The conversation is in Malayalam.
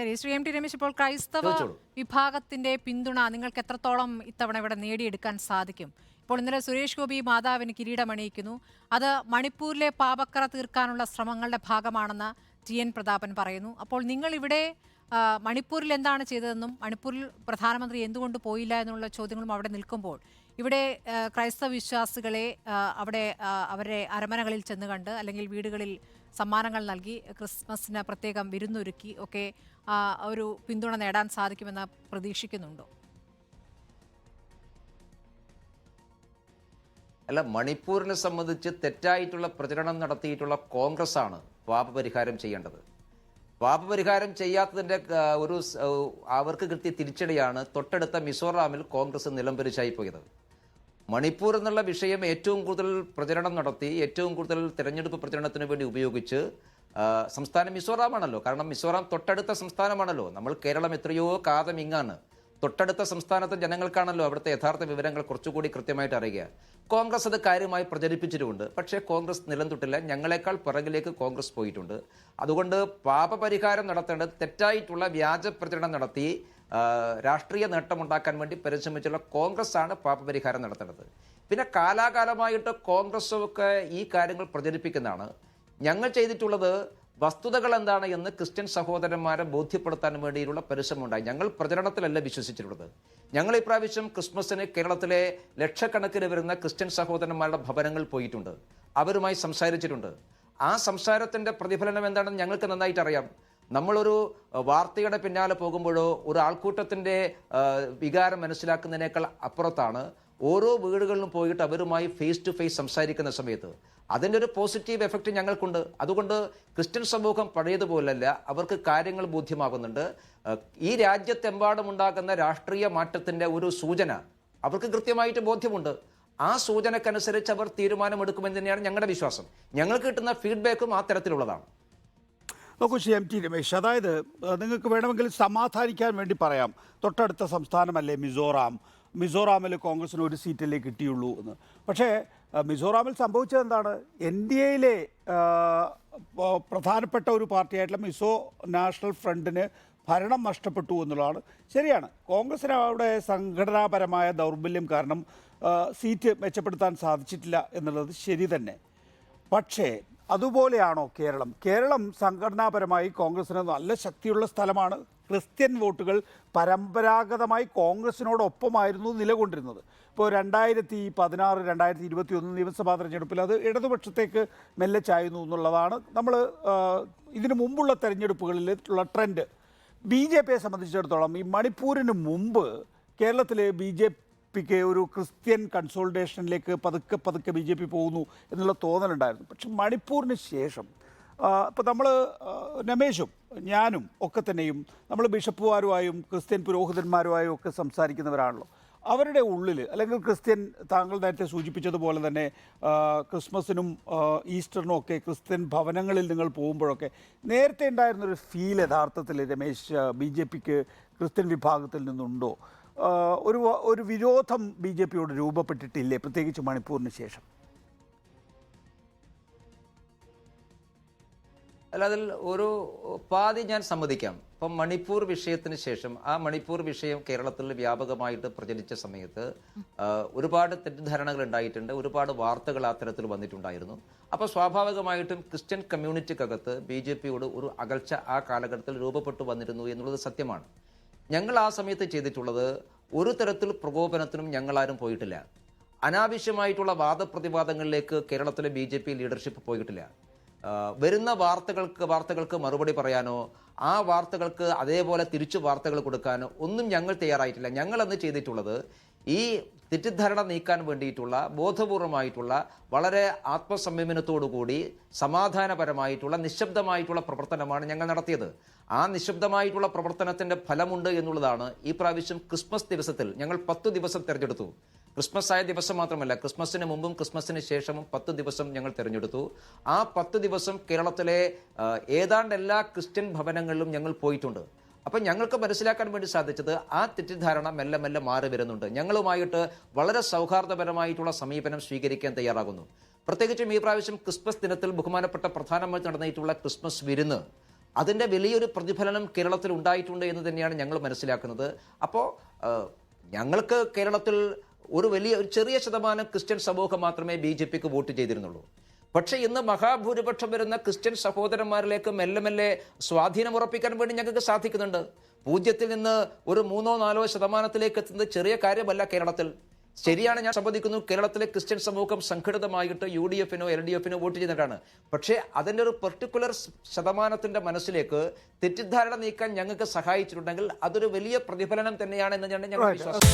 ശരി ശ്രീ എം ടി രമേശ് ഇപ്പോൾ ക്രൈസ്തവ വിഭാഗത്തിന്റെ പിന്തുണ നിങ്ങൾക്ക് എത്രത്തോളം ഇത്തവണ ഇവിടെ നേടിയെടുക്കാൻ സാധിക്കും? ഇപ്പോൾ ഇന്നലെ സുരേഷ് ഗോപി മാതാവിന് കിരീടമണിയിക്കുന്നു. അത് മണിപ്പൂരിലെ പാപക്കറ തീർക്കാനുള്ള ശ്രമങ്ങളുടെ ഭാഗമാണെന്ന് ടി എൻ പ്രതാപൻ പറയുന്നു. അപ്പോൾ നിങ്ങൾ ഇവിടെ മണിപ്പൂരിൽ എന്താണ് ചെയ്തതെന്നും മണിപ്പൂരിൽ പ്രധാനമന്ത്രി എന്തുകൊണ്ട് പോയില്ല എന്നുള്ള ചോദ്യങ്ങളും അവിടെ നിൽക്കുമ്പോൾ ഇവിടെ ക്രൈസ്തവ വിശ്വാസികളെ അവിടെ അവരെ അരമനകളിൽ ചെന്ന് കണ്ട് അല്ലെങ്കിൽ വീടുകളിൽ സമ്മാനങ്ങൾ നൽകി ക്രിസ്മസിന് പ്രത്യേകം വിരുന്നൊരുക്കി ഒക്കെ ഒരു പിന്തുണ നേടാൻ സാധിക്കുമെന്ന് പ്രതീക്ഷിക്കുന്നുണ്ടോ? അല്ല മണിപ്പൂരിനെ സംബന്ധിച്ച് തെറ്റായിട്ടുള്ള പ്രചരണം നടത്തിയിട്ടുള്ള കോൺഗ്രസ് ആണ് പാപപരിഹാരം ചെയ്യേണ്ടത്. പാപപരിഹാരം ചെയ്യാത്തതിന്റെ ആ, ഒരു അവർക്ക് കിട്ടിയ തിരിച്ചടിയാണ് തൊട്ടടുത്ത മിസോറാമിൽ കോൺഗ്രസ് നിലംപരിച്ചായി പോയത്. മണിപ്പൂർ എന്നുള്ള വിഷയം ഏറ്റവും കൂടുതൽ പ്രചരണം നടത്തി ഏറ്റവും കൂടുതൽ തിരഞ്ഞെടുപ്പ് പ്രചരണത്തിന് വേണ്ടി ഉപയോഗിച്ച് സംസ്ഥാനം മിസോറാമാണല്ലോ. കാരണം മിസോറാം തൊട്ടടുത്ത സംസ്ഥാനമാണല്ലോ. നമ്മൾ കേരളം എത്രയോ കാതം ഇങ്ങാണ്. തൊട്ടടുത്ത സംസ്ഥാനത്തെ ജനങ്ങൾക്കാണല്ലോ അവിടുത്തെ യഥാർത്ഥ വിവരങ്ങൾ കുറച്ചുകൂടി കൃത്യമായിട്ട് അറിയുക. കോൺഗ്രസ് അത് കാര്യമായി പ്രചരിപ്പിച്ചിട്ടുണ്ട്. പക്ഷേ കോൺഗ്രസ് നിലം തൊട്ടില്ല ഞങ്ങളെക്കാൾ പിറകിലേക്ക് കോൺഗ്രസ് പോയിട്ടുണ്ട്. അതുകൊണ്ട് പാപപരിഹാരം നടത്തേണ്ടത് തെറ്റായിട്ടുള്ള വ്യാജ പ്രചരണം നടത്തി രാഷ്ട്രീയ നേട്ടമുണ്ടാക്കാൻ വേണ്ടി പരിശ്രമിച്ചുള്ള കോൺഗ്രസ് ആണ് പാപപരിഹാരം നടത്തേണ്ടത് പിന്നെ കാലാകാലമായിട്ട് കോൺഗ്രസ് ഒക്കെ ഈ കാര്യങ്ങൾ പ്രചരിപ്പിക്കുന്നതാണ്. ഞങ്ങൾ ചെയ്തിട്ടുള്ളത് വസ്തുതകൾ എന്താണ് എന്ന് ക്രിസ്ത്യൻ സഹോദരന്മാരെ ബോധ്യപ്പെടുത്താൻ വേണ്ടിയുള്ള പരിശ്രമമുണ്ടായി. ഞങ്ങൾ പ്രചരണത്തിലല്ല വിശ്വസിച്ചിട്ടുള്ളത്. ഞങ്ങൾ ഇപ്രാവശ്യം ക്രിസ്മസിന് കേരളത്തിലെ ലക്ഷക്കണക്കിന് വരുന്ന ക്രിസ്ത്യൻ സഹോദരന്മാരുടെ ഭവനങ്ങൾ പോയിട്ടുണ്ട്. അവരുമായി സംസാരിച്ചിട്ടുണ്ട്. ആ സംസാരത്തിന്റെ പ്രതിഫലനം എന്താണെന്ന് ഞങ്ങൾക്ക് നന്നായിട്ട് അറിയാം നമ്മളൊരു വാർത്തയുടെ പിന്നാലെ പോകുമ്പോഴോ ഒരു ആൾക്കൂട്ടത്തിന്റെ വികാരം മനസ്സിലാക്കുന്നതിനേക്കാൾ അപ്പുറത്താണ് ഓരോ വീടുകളിലും പോയിട്ട് അവരുമായി ഫേസ് ടു ഫേസ് സംസാരിക്കുന്ന സമയത്ത്. അതിന്റെ ഒരു പോസിറ്റീവ് എഫക്റ്റ് ഞങ്ങൾക്കുണ്ട്. അതുകൊണ്ട് ക്രിസ്ത്യൻ സമൂഹം പഴയതുപോലല്ല. അവർക്ക് കാര്യങ്ങൾ ബോധ്യമാകുന്നുണ്ട്. ഈ രാജ്യത്തെമ്പാടും ഉണ്ടാകുന്ന രാഷ്ട്രീയ മാറ്റത്തിന്റെ ഒരു സൂചന അവർക്ക് കൃത്യമായിട്ട് ബോധ്യമുണ്ട്. ആ സൂചനക്കനുസരിച്ച് അവർ തീരുമാനമെടുക്കുമെന്ന് തന്നെയാണ് ഞങ്ങളുടെ വിശ്വാസം. ഞങ്ങൾക്ക് കിട്ടുന്ന ഫീഡ്ബാക്കും ആ തരത്തിലുള്ളതാണ്. നോക്കൂ ശ്രീ എം ടി രമേശ് അതായത് നിങ്ങൾക്ക് വേണമെങ്കിൽ സമാധാനിക്കാൻ വേണ്ടി പറയാം. തൊട്ടടുത്ത സംസ്ഥാനമല്ലേ മിസോറാം? മിസോറാമിൽ കോൺഗ്രസിന് ഒരു സീറ്റല്ലേ കിട്ടിയുള്ളൂ എന്ന്. പക്ഷേ മിസോറാമിൽ സംഭവിച്ചത് എന്താണ്? എൻ ഡി എയിലെ പ്രധാനപ്പെട്ട ഒരു പാർട്ടിയായിട്ടുള്ള മിസോ നാഷണൽ ഫ്രണ്ടിന് ഭരണം നഷ്ടപ്പെട്ടു എന്നുള്ളതാണ്. ശരിയാണ്. കോൺഗ്രസിന് അവിടെ സംഘടനാപരമായ ദൗർബല്യം കാരണം സീറ്റ് മെച്ചപ്പെടുത്താൻ സാധിച്ചിട്ടില്ല എന്നുള്ളത് ശരി തന്നെ. പക്ഷേ അതുപോലെയാണോ കേരളം? കേരളം സംഘടനാപരമായി കോൺഗ്രസിന് നല്ല ശക്തിയുള്ള സ്ഥലമാണ്. ക്രിസ്ത്യൻ വോട്ടുകൾ പരമ്പരാഗതമായി കോൺഗ്രസിനോടൊപ്പമായിരുന്നു നിലകൊണ്ടിരുന്നത്. ഇപ്പോൾ രണ്ടായിരത്തി പതിനാറ് രണ്ടായിരത്തി ഇരുപത്തി ഒന്ന് നിയമസഭാ തെരഞ്ഞെടുപ്പിൽ അത് ഇടതുപക്ഷത്തേക്ക് മെല്ലെ ചായുന്നു എന്നുള്ളതാണ് നമ്മൾ ഇതിനു മുമ്പുള്ള തെരഞ്ഞെടുപ്പുകളിലുള്ള ട്രെൻഡ്. ബി ജെ പിയെ സംബന്ധിച്ചിടത്തോളം ഈ മണിപ്പൂരിന് മുമ്പ് കേരളത്തിലെ ബി ജെ പിക്ക് ഒരു ക്രിസ്ത്യൻ കൺസോൾട്ടേഷനിലേക്ക് പതുക്കെ പതുക്കെ ബി ജെ പി പോകുന്നു എന്നുള്ള തോന്നലുണ്ടായിരുന്നു. പക്ഷെ മണിപ്പൂരിന് ശേഷം ഇപ്പോൾ നമ്മൾ രമേശും ഞാനും ഒക്കെ തന്നെയും നമ്മൾ ബിഷപ്പുമാരുമായും ക്രിസ്ത്യൻ പുരോഹിതന്മാരുമായും ഒക്കെ സംസാരിക്കുന്നവരാണല്ലോ. അവരുടെ ഉള്ളിൽ അല്ലെങ്കിൽ ക്രിസ്ത്യൻ താങ്കൾ നേരത്തെ സൂചിപ്പിച്ചതുപോലെ തന്നെ ക്രിസ്മസിനും ഈസ്റ്ററിനും ഒക്കെ ക്രിസ്ത്യൻ ഭവനങ്ങളിൽ നിങ്ങൾ പോകുമ്പോഴൊക്കെ നേരത്തെ ഉണ്ടായിരുന്നൊരു ഫീൽ യഥാർത്ഥത്തിൽ രമേശ് ബി ജെ പിക്ക് ക്രിസ്ത്യൻ വിഭാഗത്തിൽ നിന്നുണ്ടോ? ഒരു ഒരു വിരോധം ബി ജെ പിയോട് രൂപപ്പെട്ടിട്ടില്ലേ? പ്രത്യേകിച്ച് മണിപ്പൂരിന് ശേഷം. അല്ല അതിൽ ഒരു പാതി ഞാൻ സമ്മതിക്കാം. ഇപ്പം മണിപ്പൂർ വിഷയത്തിന് ശേഷം ആ മണിപ്പൂർ വിഷയം കേരളത്തിൽ വ്യാപകമായിട്ട് പ്രചരിച്ച സമയത്ത് ഒരുപാട് തെറ്റിദ്ധാരണകൾ ഉണ്ടായിട്ടുണ്ട് ഒരുപാട് വാർത്തകൾ ആ തരത്തിൽ വന്നിട്ടുണ്ടായിരുന്നു. അപ്പോൾ സ്വാഭാവികമായിട്ടും ക്രിസ്ത്യൻ കമ്മ്യൂണിറ്റിക്കകത്ത് ബി ജെ പിയോട് ഒരു അകൽച്ച ആ കാലഘട്ടത്തിൽ രൂപപ്പെട്ടു വന്നിരുന്നു എന്നുള്ളത് സത്യമാണ്. ഞങ്ങൾ ആ സമയത്ത് ചെയ്തിട്ടുള്ളത് ഒരു തരത്തിൽ പ്രകോപനത്തിനും ഞങ്ങളാരും പോയിട്ടില്ല. അനാവശ്യമായിട്ടുള്ള വാദപ്രതിവാദങ്ങളിലേക്ക് കേരളത്തിലെ ബി ജെ പി ലീഡർഷിപ്പ് പോയിട്ടില്ല. വരുന്ന വാർത്തകൾക്ക് വാർത്തകൾക്ക് മറുപടി പറയാനോ ആ വാർത്തകൾക്ക് അതേപോലെ തിരിച്ചു വാർത്തകൾ കൊടുക്കാനോ ഒന്നും ഞങ്ങൾ തയ്യാറായിട്ടില്ല. ഞങ്ങൾ അന്ന് ചെയ്തിട്ടുള്ളത് ഈ തെറ്റിദ്ധാരണ നീക്കാൻ വേണ്ടിയിട്ടുള്ള ബോധപൂർവമായിട്ടുള്ള വളരെ ആത്മസംയമനത്തോടുകൂടി സമാധാനപരമായിട്ടുള്ള നിശബ്ദമായിട്ടുള്ള പ്രവർത്തനമാണ് ഞങ്ങൾ നടത്തിയത്. ആ നിശബ്ദമായിട്ടുള്ള പ്രവർത്തനത്തിന്റെ ഫലമുണ്ട് എന്നുള്ളതാണ് ഈ പ്രാവശ്യം ക്രിസ്മസ് ദിവസത്തിൽ ഞങ്ങൾ പത്ത് ദിവസം തിരഞ്ഞെടുത്തു. ക്രിസ്മസ് ആയ ദിവസം മാത്രമല്ല ക്രിസ്മസിന് മുമ്പും ക്രിസ്മസിന് ശേഷവും പത്ത് ദിവസം ഞങ്ങൾ തിരഞ്ഞെടുത്തു. ആ പത്ത് ദിവസം കേരളത്തിലെ ഏതാണ്ട് എല്ലാ ക്രിസ്ത്യൻ ഭവനങ്ങളിലും ഞങ്ങൾ പോയിട്ടുണ്ട്. അപ്പം ഞങ്ങൾക്ക് മനസ്സിലാക്കാൻ വേണ്ടി സാധിച്ചത് ആ തെറ്റിദ്ധാരണ മെല്ലെ മെല്ലെ മാറി വരുന്നുണ്ട്. ഞങ്ങളുമായിട്ട് വളരെ സൗഹാർദ്ദപരമായിട്ടുള്ള സമീപനം സ്വീകരിക്കാൻ തയ്യാറാകുന്നു. പ്രത്യേകിച്ചും ഈ പ്രാവശ്യം ക്രിസ്മസ് ദിനത്തിൽ ബഹുമാനപ്പെട്ട പ്രധാനമന്ത്രി നടന്നിട്ടുള്ള ക്രിസ്മസ് വിരുന്ന് അതിന്റെ വലിയൊരു പ്രതിഫലനം കേരളത്തിൽ ഉണ്ടായിട്ടുണ്ട് എന്ന് തന്നെയാണ് ഞങ്ങൾ മനസ്സിലാക്കുന്നത്. അപ്പോൾ ഞങ്ങൾക്ക് കേരളത്തിൽ ഒരു വലിയ ഒരു ചെറിയ ശതമാനം ക്രിസ്ത്യൻ സമൂഹം മാത്രമേ ബി ജെ പിക്ക് വോട്ട് ചെയ്തിരുന്നുള്ളൂ. പക്ഷേ ഇന്ന് മഹാഭൂരിപക്ഷം വരുന്ന ക്രിസ്ത്യൻ സഹോദരന്മാരിലേക്ക് മെല്ലെ മെല്ലെ സ്വാധീനം ഉറപ്പിക്കാൻ വേണ്ടി ഞങ്ങൾക്ക് സാധിക്കുന്നുണ്ട്. പൂജ്യത്തിൽ നിന്ന് ഒരു മൂന്നോ നാലോ ശതമാനത്തിലേക്ക് എത്തുന്നത് ചെറിയ കാര്യമല്ല കേരളത്തിൽ. ശരിയാണ് ഞാൻ സമ്മതിക്കുന്നു കേരളത്തിലെ ക്രിസ്ത്യൻ സമൂഹം സംഘടിതമായിട്ട് യു ഡി എഫിനോ എൽ ഡി എഫിനോ വോട്ട് ചെയ്തിട്ടാണ്. പക്ഷേ അതിന്റെ ഒരു പെർട്ടിക്കുലർ ശതമാനത്തിന്റെ മനസ്സിലേക്ക് തെറ്റിദ്ധാരണ നീക്കാൻ ഞങ്ങൾക്ക് സഹായിച്ചിട്ടുണ്ടെങ്കിൽ അതൊരു വലിയ പ്രതിഫലനം തന്നെയാണ് എന്ന് ഞാൻ ഞങ്ങൾ വിശ്വാസം